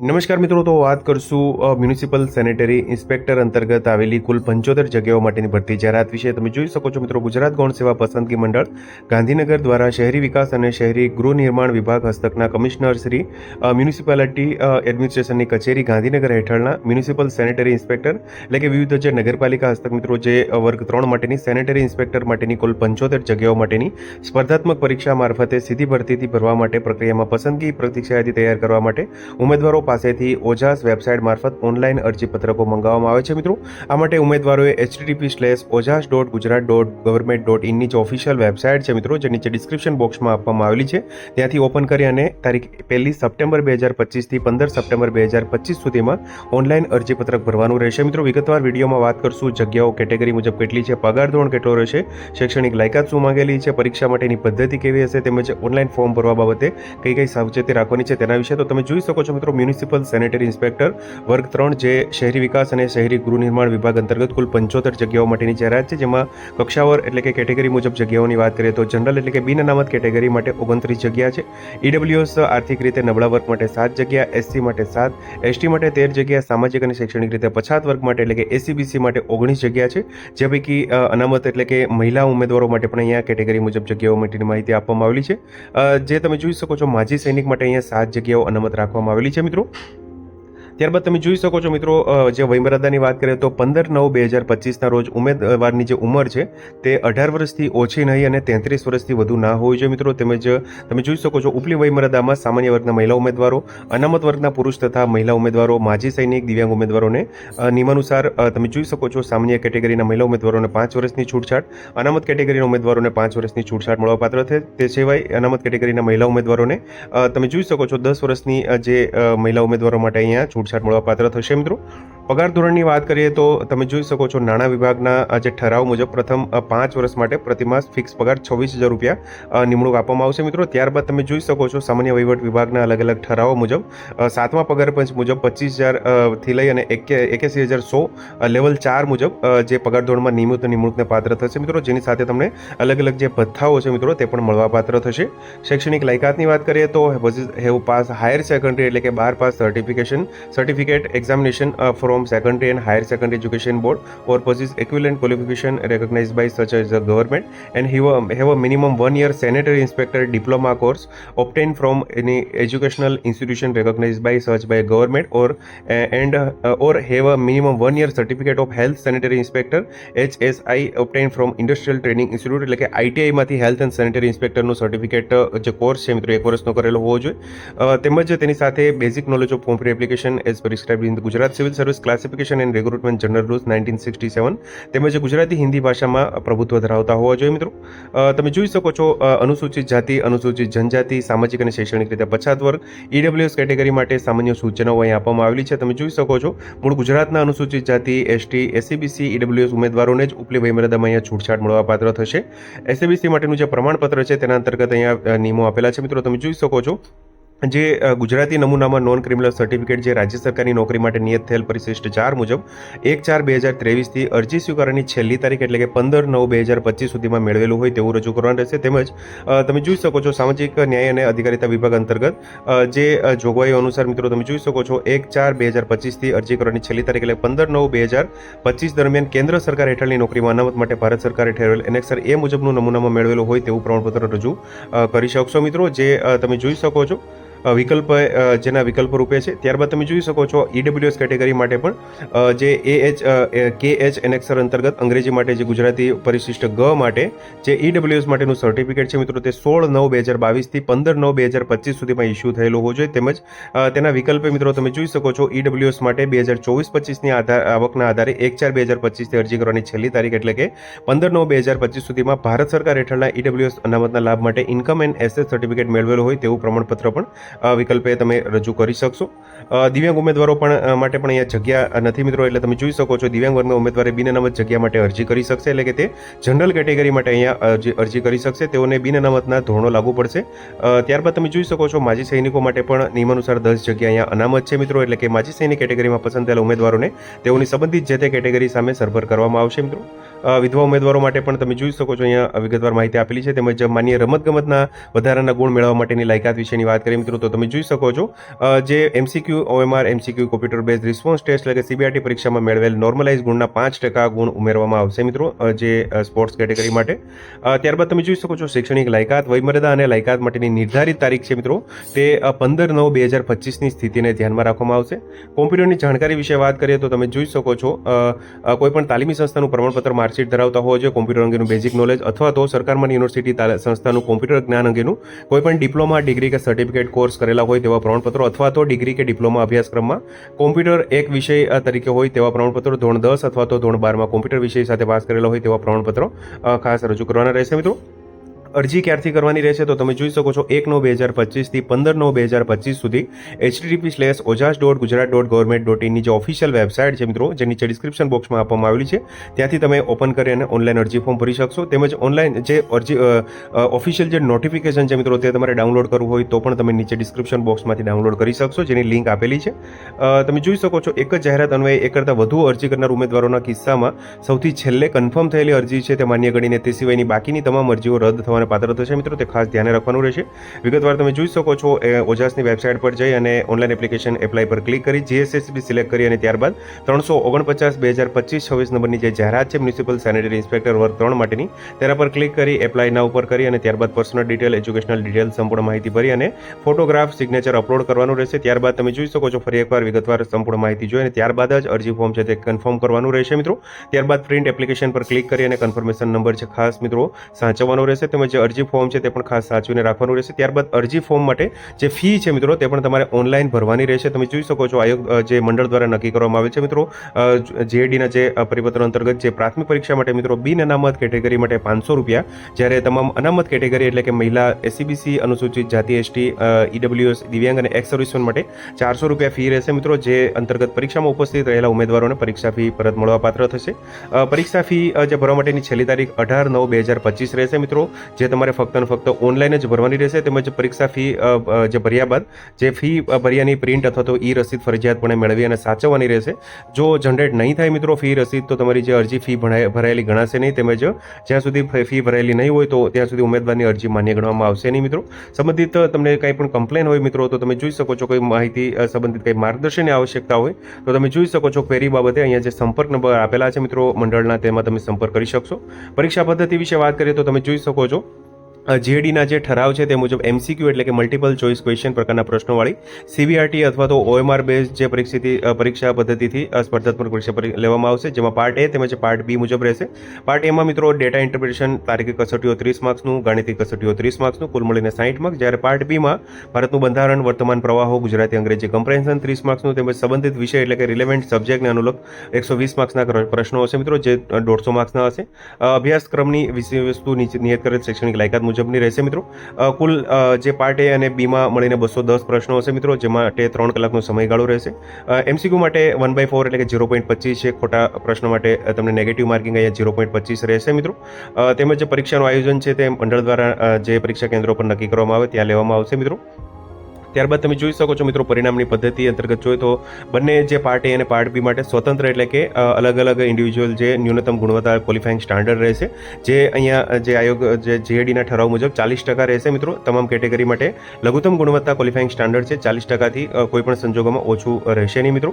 નમસ્કાર મિત્રો, તો વાત કરશું મ્યુનિસિપલ સેનેટરી ઇન્સ્પેક્ટર અંતર્ગત આવેલી કુલ પંચોતેર જગ્યાઓ માટેની ભરતી જાહેરાત વિશે તમે જોઈ શકો છો મિત્રો, ગુજરાત ગૌણ સેવા પસંદગી મંડળ, ગાંધીનગર દ્વારા શહેરી વિકાસ અને શહેરી ગૃહ નિર્માણ વિભાગ હસ્તકના કમિશનર શ્રી મ્યુનિસિપાલિટી એડમિનિસ્ટ્રેશનની કચેરી ગાંધીનગર હેઠળના મ્યુનિસિપલ સેનેટરી ઇન્સ્પેક્ટર, એટલે કે વિવિધ જે નગરપાલિકા હસ્તક મિત્રો, જે વર્ગ ત્રણ માટેની સેનેટરી ઇન્સ્પેક્ટર માટેની કુલ પંચોતેર જગ્યાઓ માટેની સ્પર્ધાત્મક પરીક્ષા મારફતે સીધી ભરતીથી ભરવા માટે પ્રક્રિયામાં પસંદગી પ્રતીક્ષા તૈયાર કરવા માટે ઉમેદવારો પાસેથી ઓજાસ વેબસાઇટ મારફત ઓનલાઈન અરજીપત્રકો મંગાવવામાં આવે છે, મિત્રો. આ માટે ઉમેદવારોએ HTTP slash OJAS dot Gujarat dot government dot ઇનની જે ઓફિશિયલ વેબસાઇટ છે, મિત્રો જે નીચે ડિસ્ક્રિપ્શન બોક્સમાં આપવામાં આવેલી છે, ત્યાંથી ઓપન કરી અને તારીખ પહેલી સપ્ટેમ્બર બે હજાર પચીસથી પંદર સપ્ટેમ્બર બે હજાર પચીસ સુધીમાં ઓનલાઈન અરજીપત્રક ભરવાનું રહેશે, મિત્રો. વિગતવાર વિડીયોમાં વાત કરશું જગ્યાઓ, કેટેગરી મુજબ કેટલી છે, પગાર ધોરણ કેટલો રહેશે, શૈક્ષણિક લાયકાત શું માંગેલી છે, પરીક્ષા માટેની પદ્ધતિ કેવી હશે, તેમજ ઓનલાઈન ફોર્મ ભરવા બાબતે કઈ કઈ સાવચેતી રાખવાની છે તેના વિશે તો તમે જોઈ શકો છો, મિત્રો. મ્યુનિસિપલ સેનેટરી ઇન્સ્પેક્ટર વર્ગ ત્રણ જે શહેરી વિકાસ અને શહેરી ગૃહનિર્માણ વિભાગ અંતર્ગત કુલ પંચોતેર જગ્યાઓ માટેની જાહેરાત છે, જેમાં કક્ષાવર એટલે કે કેટેગરી મુજબ જગ્યાઓની વાત કરીએ તો જનરલ એટલે કે બિન અનામત કેટેગરી માટે ઓગણત્રીસ જગ્યા છે, ઈડબ્લ્યુએસ આર્થિક રીતે નબળા વર્ગ માટે સાત જગ્યા, એસસી માટે સાત, એસટી માટે તેર જગ્યા, સામાજિક અને શૈક્ષણિક રીતે પછાત વર્ગ માટે એટલે કે એસીબીસી માટે ઓગણીસ જગ્યા છે જે પૈકી અનામત એટલે કે મહિલા ઉમેદવારો માટે પણ અહીંયા કેટેગરી મુજબ જગ્યાઓ માટેની માહિતી આપવામાં આવેલી છે. જે તમે જોઈ શકો છો, માજી સૈનિક માટે અહીંયા સાત જગ્યાઓ અનામત રાખવામાં આવેલી છે, મિત્રો. મિત્રો ત્યારબાદ તમે જોઈ શકો છો મિત્રો જે વયમર્યાદાની વાત કરીએ તો પંદર નવ બે હજાર પચીસના રોજ ઉમેદવારની જે ઉંમર છે તે અઢાર વર્ષથી ઓછી નહીં અને તેત્રીસ વર્ષથી વધુ ના હોવી જોઈએ મિત્રો. તેમજ તમે જોઈ શકો છો ઉપલી વયમર્યાદામાં સામાન્ય વર્ગના મહિલા ઉમેદવારો, અનામત વર્ગના પુરુષ તથા મહિલા ઉમેદવારો, માજી સૈનિક, દિવ્યાંગ ઉમેદવારોને નિયમાનુસાર તમે જોઈ શકો છો સામાન્ય કેટેગરીના મહિલા ઉમેદવારોને પાંચ વર્ષની છૂટછાટ, અનામત કેટેગરીના ઉમેદવારોને પાંચ વર્ષની છૂટછાટ મળવાપાત્ર છે. તે સિવાય અનામત કેટેગરીના મહિલા ઉમેદવારોને તમે જોઈ શકો છો દસ વર્ષની જે મહિલા ઉમેદવારો માટે અહીંયા છૂટછાટ મળવાપાત્ર થશે મિત્રો. પગાર ધોરણની વાત કરીએ તો તમે જોઈ શકો છો નાણાં વિભાગના જે ઠરાવ મુજબ પ્રથમ પાંચ વર્ષ માટે પ્રતિમાસ ફિક્સ પગાર છવ્વીસ હજાર રૂપિયા નિમણૂક આપવામાં આવશે. મિત્રો ત્યારબાદ તમે જોઈ શકો છો સામાન્ય વહીવટ વિભાગના અલગ અલગ ઠરાવો મુજબ સાતમા પગાર પંચ મુજબ પચીસ હજારથી લઈ અને એકે એક્યાસી હજાર સો લેવલ ચાર મુજબ જે પગાર ધોરણમાં નિયમિત નિમણૂકને પાત્ર થશે. મિત્રો જેની સાથે તમને અલગ અલગ જે ભથ્થાઓ છે મિત્રો તે પણ મળવાપાત્ર થશે. શૈક્ષણિક લાયકાતની વાત કરીએ તો હેવ પાસ હાયર સેકન્ડરી એટલે કે બાર pass certification certificate examination uh, secondary and higher secondary education board or possess equivalent qualification recognized by such as the government and have a, have a minimum one year sanitary inspector diploma course obtained from any educational institution recognized by such by government or uh, and uh, or have a minimum one year certificate of health sanitary inspector HSI obtained from industrial training institute એટલે કે ITI માંથી health and sanitary inspector નું certificate જે course છે મિત્રો એક વર્ષનો કરેલો હોવો જોઈએ અ, તેમજ તેની સાથે basic knowledge of computer application as prescribe in Gujarat civil service classification and recruitment general rules nineteen sixty seven તેમજ ગુજરાતી હિન્દી ભાષામાં પ્રભુત્વ ધરાવતા હોવા જોઈએ મિત્રો. તમે જોઈ શકો છો અનુસૂચિત જાતિ, અનુસૂચિત જનજાતિ, સામાજિક અને શૈક્ષણિક રીતે પછાત વર્ગ ઈડબ્લ્યુએસ કેટેગરી માટે સામાન્ય સૂચનાઓ અહીં આપવામાં આવેલી છે. તમે જોઈ શકો છો, મૂળ ગુજરાતના અનુસૂચિત જાતિ, એસટી, એસસીબીસી ઈડબ્લ્યુએસ ઉમેદવારોને જ ઉપલી વયમર્યાદામાં અહીંયા છૂટછાટ મળવાપાત્ર થશે. એસસીબીસી માટેનું જે પ્રમાણપત્ર છે તેના અંતર્ગત અહીંયા નિયમો આપેલા છે મિત્રો. તમે જોઈ શકો છો જે ગુજરાતી નમૂનામાં નોન ક્રિમિનલ સર્ટિફિકેટ જે રાજ્ય સરકારની નોકરી માટે નિયત થયેલ પરિશિષ્ટ ચાર મુજબ, એક ચાર બે હજાર ત્રેવીસથી અરજી સ્વીકારવાની છેલ્લી તારીખ એટલે કે પંદર નવ બે હજાર પચીસ સુધીમાં મેળવેલું હોય તેવું રજૂ કરવાનું રહેશે. તેમજ તમે જોઈ શકો છો સામાજિક ન્યાય અને અધિકારીતા વિભાગ અંતર્ગત જે જોગવાઈઓ અનુસાર મિત્રો તમે જોઈ શકો છો, એક ચાર બે હજાર પચીસથી અરજી કરવાની છેલ્લી તારીખ એટલે પંદર નવ બે હજાર પચીસ દરમિયાન કેન્દ્ર સરકાર હેઠળની નોકરીમાં અનામત માટે ભારત સરકારે ઠેરવેલ એનેક્સર એ મુજબનું નમૂનામાં મેળવેલું હોય તેવું પ્રમાણપત્ર રજૂ કરી શકશો મિત્રો. જે તમે જોઈ શકો છો વિકલ્પ જેના વિકલ્પ રૂપે છે. ત્યારબાદ તમે જોઈ શકો છો ઈડબ્લ્યુએસ કેટેગરી માટે પણ જે A H K H annexure અંતર્ગત અંગ્રેજી માટે જે ગુજરાતી પરિશિષ્ટ ગ માટે જે ઈડબ્લ્યુએસ માટેનું સર્ટિફિકેટ છે, મિત્રો, તે સોળ નવ બે હજાર બાવીસથી પંદર નવ બે હજાર પચીસ સુધીમાં ઇસ્યુ થયેલું હોવું જોઈએ. તેમજ તેના વિકલ્પે, મિત્રો, તમે જોઈ શકો છો ઈડબ્લ્યુએસ માટે બે હજાર ચોવીસ પચીસની આધાર, આવકના આધારે એક ચાર બે હજાર પચીસથી અરજી કરવાની છેલ્લી તારીખ એટલે કે પંદર નવ બે હજાર પચીસ સુધીમાં ભારત સરકાર હેઠળના ઈડબ્લ્યુએસ અનામતના લાભ માટે ઇન્કમ એન્ડ એસેસ સર્ટિફિકેટ મેળવેલું હોય તેવું પ્રમાણપત્ર પણ અ, વિકલ્પે તમે રજૂ કરી શકશો. દિવ્યાંગ ઉમેદવારો પણ માટે પણ અહીંયા જગ્યા નથી મિત્રો, એટલે તમે જોઈ શકો છો દિવ્યાંગ વર્ગના ઉમેદવારે બિન અનામત જગ્યા માટે અરજી કરી શકશે, એટલે કે તે જનરલ કેટેગરી માટે અહીંયા અરજી કરી શકશે. તેઓને બિન અનામતના ધોરણો લાગુ પડશે. ત્યારબાદ તમે જોઈ શકો છો માજી સૈનિકો માટે પણ નિયમાનુસાર દસ જગ્યા અહીંયા અનામત છે મિત્રો, એટલે કે માજી સૈનિક કેટેગરીમાં પસંદ થયેલા ઉમેદવારોને તેઓની સંબંધિત જે તે કેટેગરી સામે સરભર કરવામાં આવશે મિત્રો. વિધવા ઉમેદવારો માટે પણ તમે જોઈ શકો છો અહીંયા વિગતવાર માહિતી આપેલી છે. તેમજ માન્ય રમતગમતના વધારાના ગુણ મેળવવા માટેની લાયકાત વિશેની વાત કરીએ મિત્રો, તો તમે જોઈ શકો છો જે MCQ OMR MCQ computer base response test એટલે કે સીબીઆરટી પરીક્ષામાં મેળવેલ નોર્મલાઇઝ ગુણના પાંચ ટકા ગુણ ઉમેરવામાં આવશે મિત્રો જે સ્પોર્ટ્સ કેટેગરી માટે. ત્યારબાદ તમે જોઈ શકો છો શૈક્ષણિક લાયકાત, વયમર્યાદા અને લાયકાત માટેની નિર્ધારિત તારીખ છે મિત્રો. તે પંદર નવ બે હજાર પચીસની સ્થિતિને ધ્યાનમાં રાખવામાં આવશે. કોમ્પ્યુટરની જાણકારી વિશે વાત કરીએ તો તમે જોઈ શકો છો કોઈ પણ તાલીમી સંસ્થાનું પ્રમાણપત્ર માર્કશીટ ધરાવતા હોવો જોઈએ, કોમ્પ્યુટર અંગેનું બેઝિક નોલેજ અથવા તો સરકારમાં યુનિવર્સિટી સંસ્થાનું કોમ્પ્યુટર જ્ઞાન અંગેનું કોઈપણ ડિપ્લોમા ડિગ્રી કે સર્ટિફિકેટ કોર્સ કરેલા હોય તેવા પ્રમાણપત્રો અથવા તો ડિગ્રી કે ડિપ્લોમા અભ્યાસક્રમમાં કોમ્પ્યુટર એક વિષય તરીકે હોય તેવા પ્રમાણપત્રો, ધોરણ દસ અથવા તો ધોરણ બારમાં કોમ્પ્યુટર વિષય સાથે પાસ કરેલા હોય તેવા પ્રમાણપત્રો ખાસ રજૂ કરવાના રહેશે મિત્રો. અરજી ક્યારથી કરવાની રહેશે તો તમે જોઈ શકો છો એક નવ બે હજાર પચીસથી પંદર નવ બે હજાર પચીસ સુધી HDP slash OJAS dot Gujarat dot government dot ઇનની જે ઓફિશિયલ વેબસાઇટ છે મિત્રો જે નીચે ડિસ્ક્રિપ્શન બોક્સમાં આપવામાં આવેલી છે, ત્યાંથી તમે ઓપન કરી અને ઓનલાઈન અરજી ફોર્મ ભરી શકશો. તેમજ ઓનલાઈન જે અરજી ઓફિશિયલ જે નોટિફિકેશન છે મિત્રો, તે તમારે ડાઉનલોડ કરવું હોય તો પણ તમે નીચે ડિસ્ક્રિપ્શન બોક્સમાંથી ડાઉનલોડ કરી શકશો, જેની લિંક આપેલી છે. તમે જોઈ શકો છો એક જ જાહેરાત અન્વયે એક કરતાં વધુ અરજી કરનાર ઉમેદવારોના કિસ્સામાં સૌથી છેલ્લે કન્ફર્મ થયેલી અરજી છે, તે માન્ય ગણીને તે સિવાયની બાકીની તમામ અરજીઓ રદ થવાને પાત્ર થશે મિત્રો, તે ખાસ ધ્યાને રાખવાનું રહેશે. વિગતવાર તમે જોઈ શકો છો, એ ઓજાસની વેબસાઇટ પર જઈ અને ઓનલાઈન એપ્લિકેશન એપ્લાય પર ક્લિક કરી, જીએસએસબી સિલેક્ટ કરી અને ત્યારબાદ ત્રણસો ઓગણપચાસ બે હજાર પચીસ છવ્વીસ નંબરની જે જાહેરાત છે, મ્યુનિસિપલ સેનેટરી ઇન્સ્પેક્ટર વર્ગ ત્રણ માટેની, તેના પર ક્લિક કરી, એપ્લાય ના ઉપર કરી અને ત્યારબાદ પર્સનલ ડિટેલ, એજ્યુકેશનલ ડિટેલ સંપૂર્ણ માહિતી ભરી અને ફોટોગ્રાફ, સિગ્નેચર અપલોડ કરવાનું રહેશે. ત્યારબાદ તમે જોઈ શકો છો, ફરી એકવાર વિગતવાર સંપૂર્ણ માહિતી જોઈ અને ત્યારબાદ જ અરજી ફોર્મ છે તે કન્ફર્મ કરવાનું રહેશે મિત્રો. ત્યારબાદ પ્રિન્ટ એપ્લિકેશન પર ક્લિક કરી અને કન્ફર્મેશન નંબર છે ખાસ મિત્રો સાચવવાનો રહેશે. તેમજ જે અરજી ફોર્મ છે તે પણ ખાસ સાચવીને રાખવાનું રહેશે. ત્યારબાદ અરજી ફોર્મ માટે જે ફી છે મિત્રો, તે પણ તમારે ઓનલાઈન ભરવાની રહેશે. તમે જોઈ શકો છો આયોગ જે મંડળ દ્વારા નક્કી કરવામાં આવે છે મિત્રો. જેડીના જે પરિપત્ર અંતર્ગત જે પ્રાથમિક પરીક્ષા માટે મિત્રો બિન અનામત કેટેગરી માટે પાંચસો રૂપિયા, જ્યારે તમામ અનામત કેટેગરી એટલે કે મહિલા એસસીબીસી અનુસૂચિત જાતિ એસટી ઈડબ્લ્યુએસ દિવ્યાંગ અને એક્સ સર્વિસમેન માટે ચારસો રૂપિયા ફી રહેશે મિત્રો, જે અંતર્ગત પરીક્ષામાં ઉપસ્થિત રહેલા ઉમેદવારોને પરીક્ષા ફી પરત મળવાપાત્ર થશે. પરીક્ષા ફી જે ભરવા માટેની છેલ્લી તારીખ અઢાર નવ બે હજાર પચીસ રહેશે મિત્રો. જે તમારે ફક્ત અને ફક્ત ઓનલાઈન જ ભરવાની રહેશે, તેમજ પરીક્ષા ફી જે ભર્યા બાદ જે ફી ભર્યાની પ્રિન્ટ અથવા તો ઈ રસીદ ફરજિયાતપણે મેળવી અને સાચવવાની રહેશે. જો જનરેટ નહીં થાય મિત્રો ફી રસીદ, તો તમારી જે અરજી ફી ભરાયેલી ગણાશે નહીં, તેમજ જ્યાં સુધી ફી- ભરાયેલી નહીં હોય, તો ત્યાં સુધી ઉમેદવારની અરજી માન્ય ગણવામાં આવશે નહીં મિત્રો. સંબંધિત તમને કંઈ પણ કમ્પ્લેન હોય મિત્રો, તો તમે જોઈ શકો છો કોઈ માહિતી સંબંધિત કંઈ માર્ગદર્શનની આવશ્યકતા હોય, તો તમે જોઈ શકો છો ક્વેરી બાબતે અહીંયા જે સંપર્ક નંબર આપેલા છે મિત્રો મંડળના, તેમાં તમે સંપર્ક કરી શકશો. પરીક્ષા પદ્ધતિ વિશે વાત કરીએ તો તમે જોઈ શકો છો જીએડીના જે ઠરાવ છે તે મુજબ એમસીક્યુ એટલે કે મલ્ટિપલ ચોઇસ ક્વેશ્ચન પ્રકારના પ્રશ્નોવાળી સીબીઆરટી અથવા તો ઓએમઆર બેઝ જે પરીક્ષિતિ પરીક્ષા પદ્ધતિથી સ્પર્ધાત્મક પરીક્ષા લેવામાં આવશે, જેમાં પાર્ટ એ તેમજ પાર્ટ બી મુજબ રહેશે. પાર્ટ એમાં મિત્રો ડેટા ઇન્ટરપ્રિટેશન તારીખી કસોટીઓ ત્રીસ માર્ક્સનું, ગાણિતિક કસોટીઓ ત્રીસ માર્ક્સનું, કુલ મળીને સાઠ માર્ક્સ. જ્યારે પાર્ટ બીમાં ભારતનું બંધારણ, વર્તમાન પ્રવાહો, ગુજરાતી, અંગ્રેજી કમ્પ્રેન્શન ત્રીસ માર્ક્સનું તેમજ સંબંધિત વિષય એટલે કે રિલેવન્ટ સબ્જેક્ટને અનુલગ એકસો વીસ માર્ક્સના પ્રશ્નો હશે મિત્રો, જે દોઢસો માર્ક્સના હશે. અભ્યાસક્રમની વિષય વસ્તુ નિયત કરેલ શૈક્ષણિક લાયકાત મુજબની રહેશે મિત્રો. કુલ જે પાર્ટ એ અને બીમાં મળીને બસો દસ પ્રશ્નો હશે મિત્રો, જેમાં માટે ત્રણ કલાકનો સમયગાળો રહેશે. એમસીક્યુ માટે વન બાય ફોર એટલે કે ઝીરો પોઈન્ટ પચીસ છે. ખોટા પ્રશ્નો માટે તમને નેગેટિવ માર્કિંગ અહીંયા ઝીરો પોઈન્ટ પચીસ રહેશે મિત્રો. તેમજ જે પરીક્ષાનું આયોજન છે તે મંડળ દ્વારા જે પરીક્ષા કેન્દ્રો પર નક્કી કરવામાં આવે ત્યાં લેવામાં આવશે મિત્રો. ત્યારબાદ તમે જોઈ શકો છો મિત્રો પરિણામની પદ્ધતિ અંતર્ગત જોઈએ તો બંને જે પાર્ટ એ અને પાર્ટ બી માટે સ્વતંત્ર એટલે કે અલગ અલગ ઇન્ડિવિજ્યુઅલ જે ન્યૂનતમ ગુણવત્તા ક્વોલિફાઇંગ સ્ટાન્ડર્ડ રહેશે, જે અહીંયા જે આયોગ, જે જીએડીના ઠરાવ મુજબ ચાલીસ ટકા રહેશે મિત્રો. તમામ કેટેગરી માટે લઘુત્તમ ગુણવત્તા ક્વોલિફાઇંગ સ્ટાન્ડર્ડ છે, ચાલીસ ટકાથી કોઈપણ કોઈ પણ સંજોગોમાં ઓછું રહેશે નહીં મિત્રો.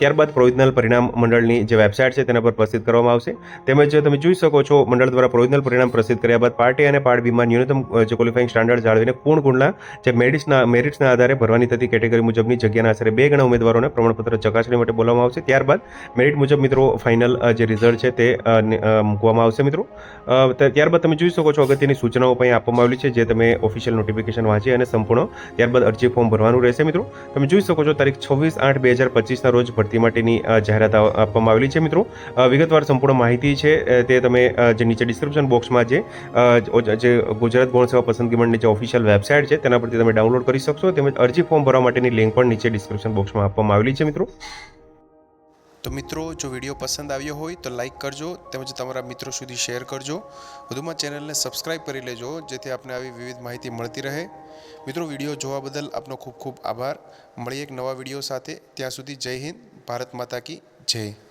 ત્યારબાદ પ્રોવિઝનલ પરિણામ મંડળની જે વેબસાઇટ છે તેના પર પ્રસિદ્ધ કરવામાં આવશે. તેમજ તમે જોઈ શકો છો મંડળ દ્વારા પ્રોવિઝનલ પરિણામ પ્રસિદ્ધ કર્યા બાદ પાર્ટ અને પાર્ટ બીમાં ન્યૂનતમ જે ક્વોલિફાઇંગ સ્ટાન્ડર્ડ જાળવીને પૂર્ણ ગુણના જે મેરિટ્સના મેરિટ્સના આધારે ભરવાની થતી કેટેગરી મુજબની જગ્યાના આશરે બે ગણા ઉમેદવારોને પ્રમાણપત્ર ચકાસણી માટે બોલાવવામાં આવશે. ત્યારબાદ મેરિટ મુજબ મિત્રો ફાઇનલ જે રિઝલ્ટ છે તે મૂકવામાં આવશે મિત્રો. ત્યારબાદ તમે જોઈ શકો છો અગત્યની સૂચનાઓ પણ આપવામાં આવેલી છે જે તમે ઓફિશિયલ નોટિફિકેશન વાંચી અને સંપૂર્ણ ત્યારબાદ અરજી ફોર્મ ભરવાનું રહેશે મિત્રો. તમે જોઈ શકો છો તારીખ છવ્વીસ આઠ બે હજાર પચીસના રોજ ભરતી માટેની જાહેરાત આપવામાં આવેલી છે મિત્રો. વિગતવાર સંપૂર્ણ માહિતી છે તે તમે જે નીચે ડિસ્ક્રિપ્શન બોક્સમાં જે ગુજરાત ગૌણ સેવા પસંદગી મંડળની જે ઓફિશિયલ વેબસાઇટ છે તેના પરથી તમે ડાઉનલોડ કરી શકશો. તેમજ અરજી ફોર્મ ભરવા માટેની લિંક પણ નીચે ડિસ્ક્રિપ્શન બોક્સમાં આપવામાં આવેલી છે, મિત્રો. તો મિત્રો, જો વીડિયો પસંદ આવ્યો હોય તો લાઈક કરજો, તેમજ તમારા મિત્રો સુધી શેર કરજો. વધુમાં ચેનલને સબસ્ક્રાઇબ કરી લેજો, જેથી આપને આવી વિવિધ માહિતી મળતી રહે. મિત્રો, વીડિયો જોવા બદલ આપનો ખૂબ ખૂબ આભાર. મળીએ એક નવા વીડિયો સાથે. ત્યાં સુધી જય હિન્દ, ભારત માતા કી જય.